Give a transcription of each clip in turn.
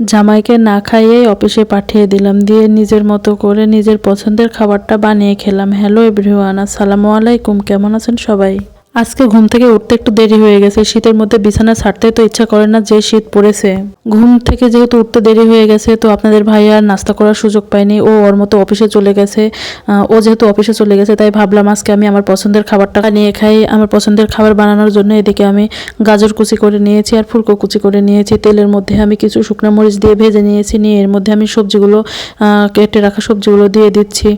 জামাইকে না খাইয়েই অফিসে পাঠিয়ে দিলাম, দিয়ে নিজের মতো করে নিজের পছন্দের খাবারটা বানিয়ে খেলাম। হ্যালো এভরিওয়ান, আসসালামু আলাইকুম, কেমন আছেন সবাই? আজকে ঘুম থেকে উঠতে একটু দেরি হয়ে গেছে, শীতের মধ্যে বিছানা ছাড়তে তো ইচ্ছা করে না যে শীত পড়েছে। ঘুম থেকে যেহেতু উঠতে দেরি হয়ে গেছে, তো আপনাদের ভাই আর নাস্তা করার সুযোগ পায়নি, ও ওর মতো অফিসে চলে গেছে। ও যেহেতু অফিসে চলে গেছে, তাই ভাবলাম আজকে আমি আমার পছন্দের খাবারটা নিয়ে খাই। আমার পছন্দের খাবার বানানোর জন্য এদিকে আমি গাজর কুচি করে নিয়েছি আর ফুলকো কুচি করে নিয়েছি। তেলের মধ্যে আমি কিছু শুকনো মরিচ দিয়ে ভেজে নিয়েছি, নিয়ে এর মধ্যে আমি সবজিগুলো কেটে রাখা সবজিগুলো দিয়ে দিচ্ছি।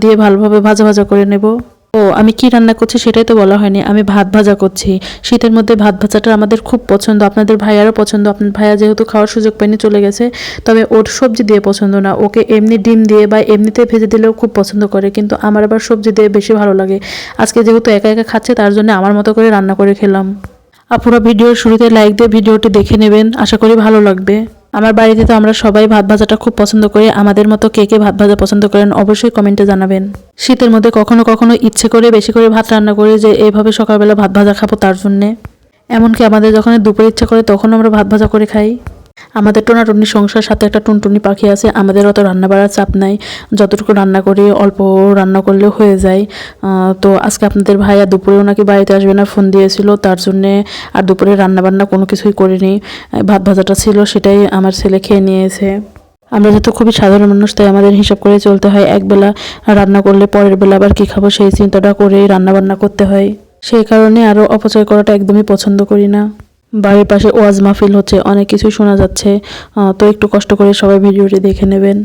দিয়ে ভালোভাবে ভাজা ভাজা করে নেব। ও, আমি কি রান্না করছি সেটাই তো বলা হয়নি। আমি ভাত ভাজা করছি। শীতের মধ্যে ভাত ভাজাটা আমাদের খুব পছন্দ। আপনাদের ভাইয়ারও পছন্দ। আপনার ভাইয়া যেহেতু খাওয়ার সুযোগ পায়নি চলে গেছে, তবে ওর সবজি দিয়ে পছন্দ না। ওকে এমনি ডিম দিয়ে বা এমনিতে ভেজে দিলেও খুব পছন্দ করে, কিন্তু আমার আবার সবজি দিয়ে বেশি ভালো লাগে। আজকে যেহেতু একা একা খাচ্ছে, তার জন্য আমার মতো করে রান্না করে খেলাম। আপুরা ভিডিওর শুরুতে লাইক দিয়ে ভিডিওটি দেখে নেবেন। আশা করি ভালো লাগবে। আমার বাড়িতে তো আমরা সবাই ভাত ভাজাটা খুব পছন্দ করি। আমাদের মতো কে কে ভাত ভাজা পছন্দ করেন অবশ্যই কমেন্টে জানাবেন। শীতের মধ্যে কখনো কখনো ইচ্ছে করে বেশি করে ভাত রান্না করি যে এইভাবে সকালবেলা ভাত ভাজা খাব তার জন্যে। এমনকি আমাদের যখন দুপুর ইচ্ছা করে তখন আমরা ভাত ভাজা করে খাই। আমাদের টোনাটুনি সংসার, সাথে একটা টুনটুনি পাখি আছে, আমাদের অত রান্না বাড়ার চাপ নাই। যতটুকু রান্না করি, অল্প রান্না করলেও হয়ে যায়। তো আজকে আপনাদের ভাইয়া দুপুরেও নাকি বাড়িতে আসবে না, ফোন দিয়েছিল, তার জন্যে আর দুপুরে রান্না বান্না কোনো কিছুই করিনি। ভাত ভাজাটা ছিল, সেটাই আমার ছেলে খেয়ে নিয়েছে। আমরা যেহেতু খুবই সাধারণ মানুষ, তাই আমাদের হিসাব করে চলতে হয় একবেলা রান্না করলে পরের বেলা আবার কী খাব, সেই চিন্তাটা করেই রান্না বান্না করতে হয়। সেই কারণে আরও অপচয় করাটা একদমই পছন্দ করি না। বাড়ির পাশে ওয়াজ মাহফিল হচ্ছে, অনেক কিছুই শোনা যাচ্ছে। তো একটু কষ্ট করে সবাই ভিডিওটি দেখে নেবেন।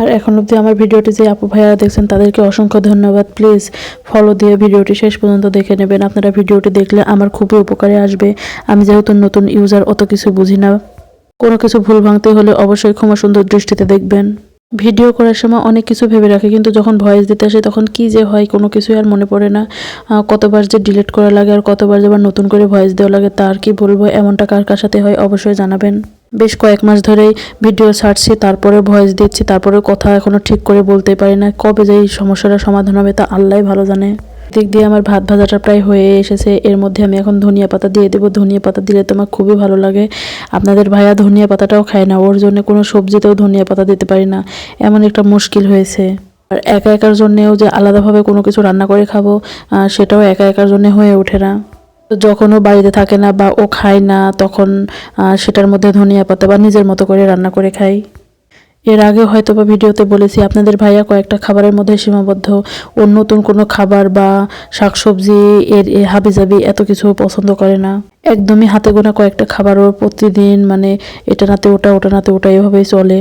আর এখন অবধি আমার ভিডিওটি যে আপু ভাইয়ারা দেখছেন, তাদেরকে অসংখ্য ধন্যবাদ। প্লিজ ফলো দিয়ে ভিডিওটি শেষ পর্যন্ত দেখে নেবেন। আপনারা ভিডিওটি দেখলে আমার খুবই উপকারে আসবে। আমি যেহেতু নতুন ইউজার অত কিছু বুঝি না। কোনো কিছু ভুল ভাঙতে হলে অবশ্যই ক্ষমা সুন্দর দৃষ্টিতে দেখবেন। ভিডিও করার সময় অনেক কিছু ভেবে রাখে, কিন্তু যখন ভয়েস দিতে আসে তখন কি যে হয়, কোনো কিছুই আর মনে পড়ে না। কতবার যে ডিলিট করা লাগে আর কতবার যে আবার নতুন করে ভয়েস দেওয়া লাগে, তার কি বলব, এমনটা কার কার সাথে হয় অবশ্যই জানাবেন। বেশ কয়েক মাস ধরেই ভিডিও ছাড়ছি, তারপরে ভয়েস দিচ্ছি, তারপরে কথা এখনও ঠিক করে বলতে পারি না। কবে যে এই সমস্যাটা সমাধান হবে তা আল্লাহ ভালো জানে। দিক দিয়ে আমার ভাত ভাজাটা প্রায় হয়ে এসেছে। এর মধ্যে আমি এখন ধনিয়া পাতা দিয়ে দেবো। ধনিয়া পাতা দিলে তো আমার খুবই ভালো লাগে। আপনাদের ভাইয়া ধনিয়া পাতাটাও খায় না। ওর জন্য কোনো সবজিতেও ধনিয়া পাতা দিতে পারি না। এমন একটা মুশকিল হয়েছে। আর একা একার জন্যেও যে আলাদাভাবে কোনো কিছু রান্না করে খাব সেটাও একা একার জন্য হয়ে ওঠে না। তো যখন ও বাড়িতে থাকে না বা ও খায় না, তখন সেটার মধ্যে ধনিয়া পাতা বা নিজের মতো করে রান্না করে খাই। এর আগে হয়তো বা ভিডিওতে বলেছি, আপনাদের ভাইয়া কয়েকটা খাবারের মধ্যে সীমাবদ্ধ। অন্য নতুন কোনো খাবার বা শাকসবজি, এর হাবিজাবি এত কিছু পছন্দ করে না। একদমই হাতে গোনা কয়েকটা খাবারও প্রতিদিন মানে এটা নাতে ওটা ওটা নাতে ওটা এভাবেই চলে।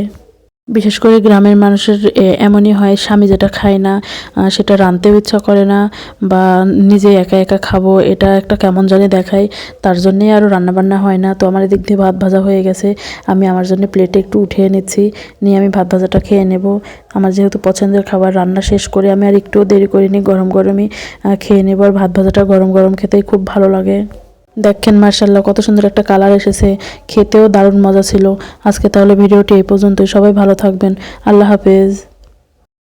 বিশেষ করে গ্রামের মানুষের এমনই হয় স্বামী যেটা খায় না সেটা রানতেও ইচ্ছা করে না, বা নিজে একা একা খাব, এটা একটা কেমন জানি দেখায়, তার জন্যেই আরও রান্নাবান্না হয় না। তো আমার এদিক দিয়ে ভাত ভাজা হয়ে গেছে, আমি আমার জন্য প্লেটে একটু উঠিয়ে নিচ্ছি, নিয়ে আমি ভাত ভাজাটা খেয়ে নেব। আমার যেহেতু পছন্দের খাবার, রান্না শেষ করে আমি আর একটুও দেরি করিনি, গরম গরমই খেয়ে নেব। আর ভাত ভাজাটা গরম গরম খেতেই খুব ভালো লাগে। দেখেন মার্শাল্লাহ কত সুন্দর একটা কালার এসেছে। খেতেও দারুণ মজা ছিল। আজকে তাহলে ভিডিওটি এই পর্যন্তই। সবাই ভালো থাকবেন। আল্লাহ হাফেজ।